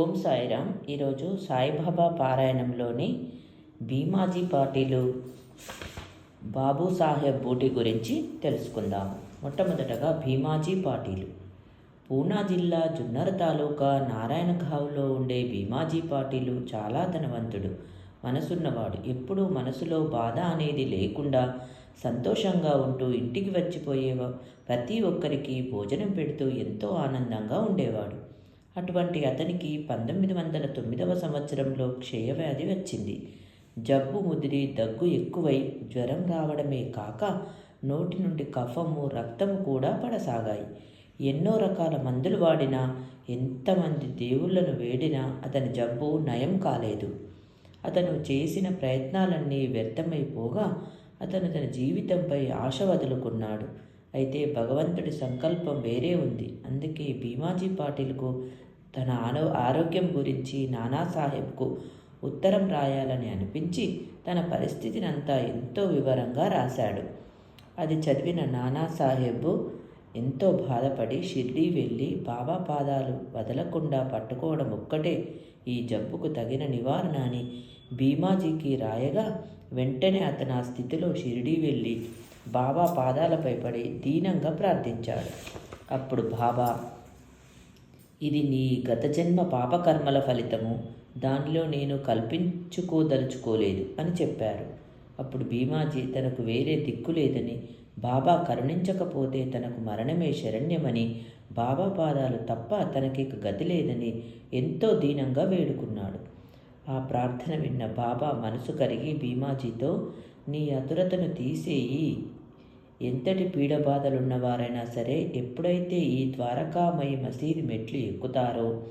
ఓం సాయిరామ్. ఈరోజు సాయిబాబా పారాయణంలోని భీమాజీ పార్టీలు బాబు సాహెబ్ బూటి గురించి తెలుసుకుందాము మొట్టమొదటగా భీమాజీ పార్టీలు. పూనా జిల్లా జున్నర్ తాలూకా నారాయణఘావ్లో ఉండే భీమాజీ పార్టీలు చాలా ధనవంతుడు. మనసున్నవాడు. ఎప్పుడూ మనసులో బాధ అనేది లేకుండా సంతోషంగా ఉంటూ ఇంటికి వచ్చిపోయే ప్రతి ఒక్కరికి భోజనం పెడుతూ ఎంతో ఆనందంగా ఉండేవాడు. అటువంటి అతనికి పంతొమ్మిది వందల తొమ్మిదవ సంవత్సరంలో క్షయవ్యాధి వచ్చింది. జబ్బు ముదిరి దగ్గు ఎక్కువై జ్వరం రావడమే కాక నోటి నుండి కఫము రక్తము కూడా పడసాగాయి. ఎన్నో రకాల మందులు వాడినా ఎంతమంది దేవుళ్ళను వేడినా అతని జబ్బు నయం కాలేదు. అతను చేసిన ప్రయత్నాలన్నీ వ్యర్థమైపోగా అతను తన జీవితంపై ఆశ వదులుకున్నాడు. అయితే భగవంతుడి సంకల్పం వేరే ఉంది. అందుకే భీమాజీ పాటిల్కు తన ఆరో ఆరోగ్యం గురించి నానాసాహెబ్కు ఉత్తరం రాయాలని అనిపించి తన పరిస్థితిని అంతా ఎంతో వివరంగా రాశాడు. అది చదివిన నానాసాహెబ్ ఎంతో బాధపడి షిర్డీ వెళ్ళి బాబా పాదాలు వదలకుండా పట్టుకోవడం ఒక్కటే ఈ జబ్బుకు తగిన నివారణ అని భీమాజీకి రాయగా వెంటనే అతను ఆ స్థితిలో షిరిడీ వెళ్ళి బాబా పాదాలపై పడి దీనంగా ప్రార్థించాడు. అప్పుడు బాబా ఇది నీ గత జన్మ పాపకర్మల ఫలితము. దానిలో నేను కల్పించుకోదలుచుకోలేదు అని చెప్పారు. అప్పుడు భీమాజీ తనకు వేరే దిక్కు లేదని బాబా కరుణించకపోతే తనకు మరణమే శరణ్యమని బాబా పాదాలు తప్ప తనకి గతి లేదని ఎంతో దీనంగా వేడుకున్నాడు. ఆ ప్రార్థన విన్న బాబా మనసు కరిగి భీమాజీతో నీ అతురతను తీసేయి. ఎంతటి పీడ బాధలున్నవారైనా సరే ఎప్పుడైతే ఈ ద్వారకామయి మసీదు మెట్లు ఎక్కుతారో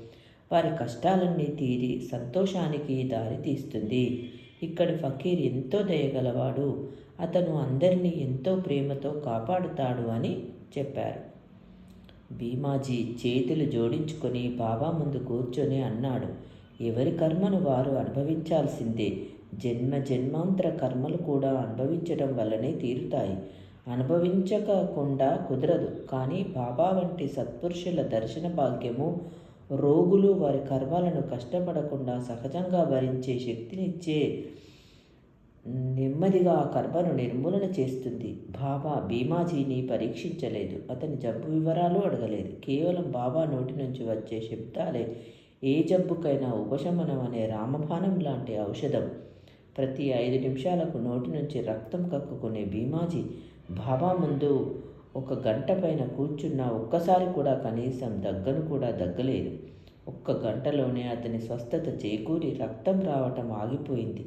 వారి కష్టాలన్నీ తీరి సంతోషానికి దారి తీస్తుంది. ఇక్కడి ఫకీర్ ఎంతో దయగలవాడు. అతను అందరినీ ఎంతో ప్రేమతో కాపాడుతాడు అని చెప్పారు. భీమాజీ చేతులు జోడించుకొని బాబా ముందు కూర్చొని అన్నాడు ఎవరి కర్మను వారు అనుభవించాల్సిందే. జన్మ జన్మాంతర కర్మలు కూడా అనుభవించడం వల్లనే తీరుతాయి. అనుభవించకుండా కుదరదు. కానీ బాబా వంటి సత్పురుషుల దర్శన భాగ్యము రోగులు వారి కర్మాలను కష్టపడకుండా సహజంగా భరించే శక్తినిచ్చే నెమ్మదిగా ఆ కర్మను నిర్మూలన చేస్తుంది. బాబా భీమాజీని పరీక్షించలేదు. అతని జబ్బు వివరాలు అడగలేదు. కేవలం బాబా నోటి నుంచి వచ్చే శబ్దాలే ఏ జబ్బుకైనా ఉపశమనం అనే రామబాణం లాంటి ఔషధం. ప్రతి ఐదు నిమిషాలకు నోటి నుంచి రక్తం కక్కుకునే భీమాజీ బాబా ముందు ఒక గంట పైన కూర్చున్న ఒక్కసారి కూడా కనీసం దగ్గను కూడా దగ్గలేదు. ఒక్క గంటలోనే అతని స్వస్థత చేకూరి రక్తం రావటం ఆగిపోయింది.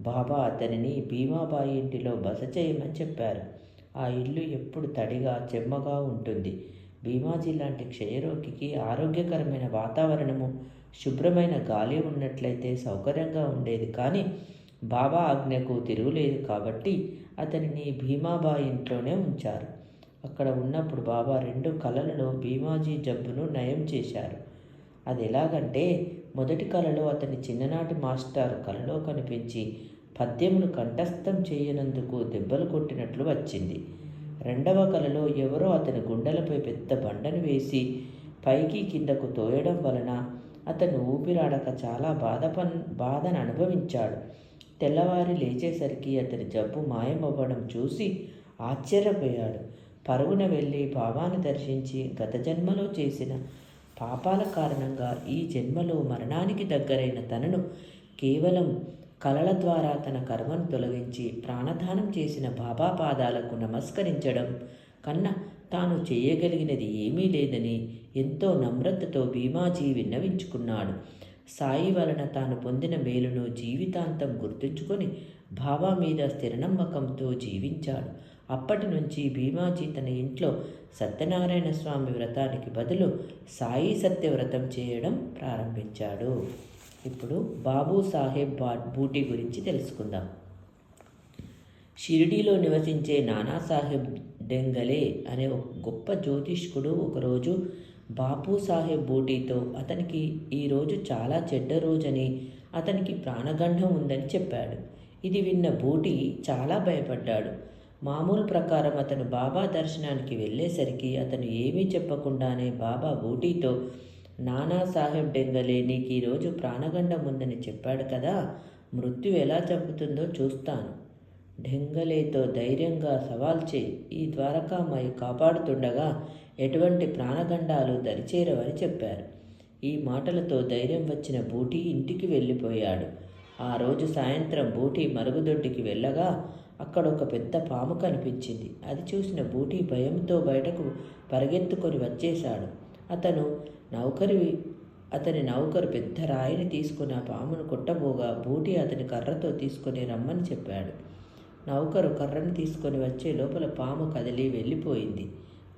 బాబా అతనిని భీమాబాయి ఇంటిలో బస చేయమని చెప్పారు. ఆ ఇల్లు ఎప్పుడు తడిగా చెమ్మగా ఉంటుంది. భీమాజీ లాంటి క్షయరోగికి ఆరోగ్యకరమైన వాతావరణము శుభ్రమైన గాలి ఉన్నట్లయితే సౌకర్యంగా ఉండేది. కానీ బాబా ఆజ్ఞకు తిరుగులేదు కాబట్టి అతనిని భీమాబా ఇంట్లోనే ఉంచారు. అక్కడ ఉన్నప్పుడు బాబా రెండు కళలలో భీమాజీ జబ్బును నయం చేశారు. అది ఎలాగంటే మొదటి కళలో అతని చిన్ననాటి మాస్టర్ కళలో కనిపించి పద్యమును కంఠస్థం చేయనందుకు దెబ్బలు కొట్టినట్లు వచ్చింది. రెండవ కళలో ఎవరో అతని గుండెలపై పెద్ద బండను వేసి పైకి కిందకు తోయడం వలన అతను ఊపిరాడక చాలా బాధ బాధను అనుభవించాడు. తెల్లవారి లేచేసరికి అతని జబ్బు మాయమవ్వడం చూసి ఆశ్చర్యపోయాడు. పరుగున వెళ్ళి బాబాను దర్శించి గత జన్మలో చేసిన పాపాల కారణంగా ఈ జన్మలో మరణానికి దగ్గరైన తనను కేవలం కలల ద్వారా తన కర్మను తొలగించి ప్రాణదానం చేసిన బాబా పాదాలకు నమస్కరించడం కన్నా తాను చేయగలిగినది ఏమీ లేదని ఎంతో నమ్రతతో భీమాజీ విన్నవించుకున్నాడు. సాయి వలన తాను పొందిన మేలును జీవితాంతం గుర్తుంచుకొని బాబా మీద స్థిరనమ్మకంతో జీవించాడు. అప్పటి నుంచి భీమాజీ తన ఇంట్లో సత్యనారాయణ స్వామి వ్రతానికి బదులు సాయి సత్యవ్రతం చేయడం ప్రారంభించాడు. ఇప్పుడు బాబు సాహెబ్ బా బూటీ గురించి తెలుసుకుందాం. షిరిడీలో నివసించే నానాసాహెబ్ డెంగలే అనే ఒక గొప్ప జ్యోతిష్కుడు ఒకరోజు బాపు సాహెబ్ బూటీతో అతనికి ఈరోజు చాలా చెడ్డ రోజని అతనికి ప్రాణగండం ఉందని చెప్పాడు. ఇది విన్న బూటి చాలా భయపడ్డాడు. మామూలు ప్రకారం అతను బాబా దర్శనానికి వెళ్ళేసరికి అతను ఏమీ చెప్పకుండానే బాబా బూటీతో నానా సాహెబ్ డెంగలే నీకు ఈరోజు ప్రాణగండం ఉందని చెప్పాడు కదా మృత్యు ఎలా చంపుతుందో చూస్తాను. ఢెంగలేతో ధైర్యంగా సవాల్ చేయి ఈ ద్వారకామాయి కాపాడుతుండగా ఎటువంటి ప్రాణగండాలు దరిచేరవని చెప్పారు. ఈ మాటలతో ధైర్యం వచ్చిన బూటీ ఇంటికి వెళ్ళిపోయాడు. ఆ రోజు సాయంత్రం బూటీ మరుగుదొడ్డికి వెళ్ళగా అక్కడ ఒక పెద్ద పాము కనిపించింది. అది చూసిన బూటీ భయంతో బయటకు పరిగెత్తుకొని వచ్చేశాడు. అతను నౌకరి అతని నౌకరు పెద్ద రాయిని తీసుకుని ఆ పామును కొట్టబోగా బూటీ అతని కర్రతో తీసుకొని రమ్మని చెప్పాడు. నౌకరు కర్రను తీసుకొని వచ్చే లోపల పాము కదిలి వెళ్ళిపోయింది.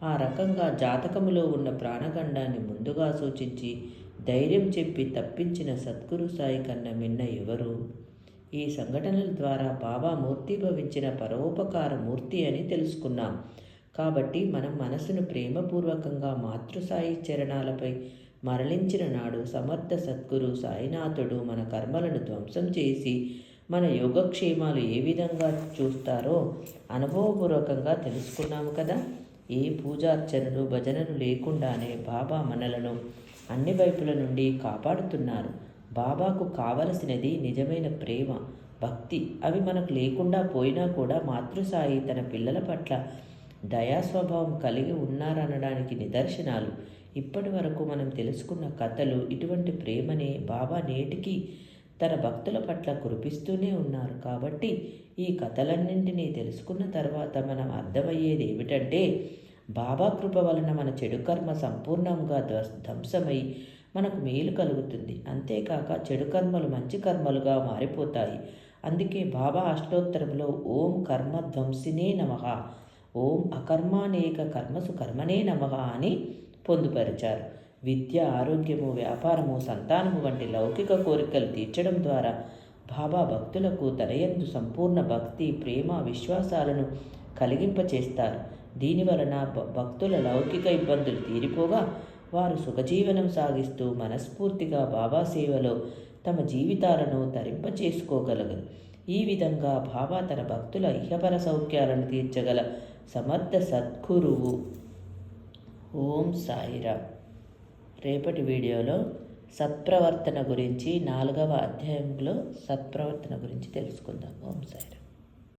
ఆ రకంగా జాతకములో ఉన్న ప్రాణగండాన్ని ముందుగా సూచించి ధైర్యం చెప్పి తప్పించిన సద్గురు సాయి కన్న మిన్న ఎవరు? ఈ సంఘటనల ద్వారా బాబా మూర్తిభవించిన పరోపకార మూర్తి అని తెలుసుకున్నాం. కాబట్టి మనం మనసును ప్రేమపూర్వకంగా మాతృసాయి చరణాలపై మరలించిన నాడు సమర్థ సద్గురు సాయినాథుడు మన కర్మలను ధ్వంసం చేసి మన యోగక్షేమాలు ఏ విధంగా చూస్తారో అనుభవపూర్వకంగా తెలుసుకున్నాము కదా? ఏ పూజార్చనలు భజనలు లేకుండానే బాబా మనలను అన్ని వైపుల నుండి కాపాడుతున్నారు. బాబాకు కావలసినది నిజమైన ప్రేమ భక్తి అవి మనకు లేకుండా పోయినా కూడా మాతృసాయి తన పిల్లల పట్ల దయాస్వభావం కలిగి ఉన్నారనడానికి నిదర్శనాలు. ఇప్పటి వరకు మనం తెలుసుకున్న కథలు ఇటువంటి ప్రేమనే బాబా నేటికి తన భక్తుల పట్ల కురిపిస్తూనే ఉన్నారు. కాబట్టి ఈ కథలన్నింటినీ తెలుసుకున్న తర్వాత మనం అర్థమయ్యేది ఏమిటంటే బాబా కృప వలన మన చెడు కర్మ సంపూర్ణంగా ధ్వంసమై మనకు మేలు కలుగుతుంది. అంతేకాక చెడు కర్మలు మంచి కర్మలుగా మారిపోతాయి. అందుకే బాబా అష్టోత్తరంలో ఓం కర్మ ధ్వంసినే నమ ఓం అకర్మానేక కర్మసు కర్మనే నమ అని పొందుపరిచారు. విద్య ఆరోగ్యము వ్యాపారము సంతానము వంటి లౌకిక కోరికలు తీర్చడం ద్వారా బాబా భక్తులకు తనయందు సంపూర్ణ భక్తి ప్రేమ విశ్వాసాలను కలిగింపచేస్తారు. దీనివలన భక్తుల లౌకిక ఇబ్బందులు తీరిపోగా వారు సుఖజీవనం సాగిస్తూ మనస్ఫూర్తిగా బాబా సేవలో తమ జీవితాలను తరింపచేసుకోగలగరు ఈ విధంగా బాబా తన భక్తుల ఇహపర సౌఖ్యాలను తీర్చగల సమర్థ సద్గురువు ఓం సాయిరా రేపటి వీడియోలో సత్ప్రవర్తన గురించి నాలుగవ అధ్యాయంలో సత్ప్రవర్తన గురించి తెలుసుకుందాం. ఓం సాయిరామ్.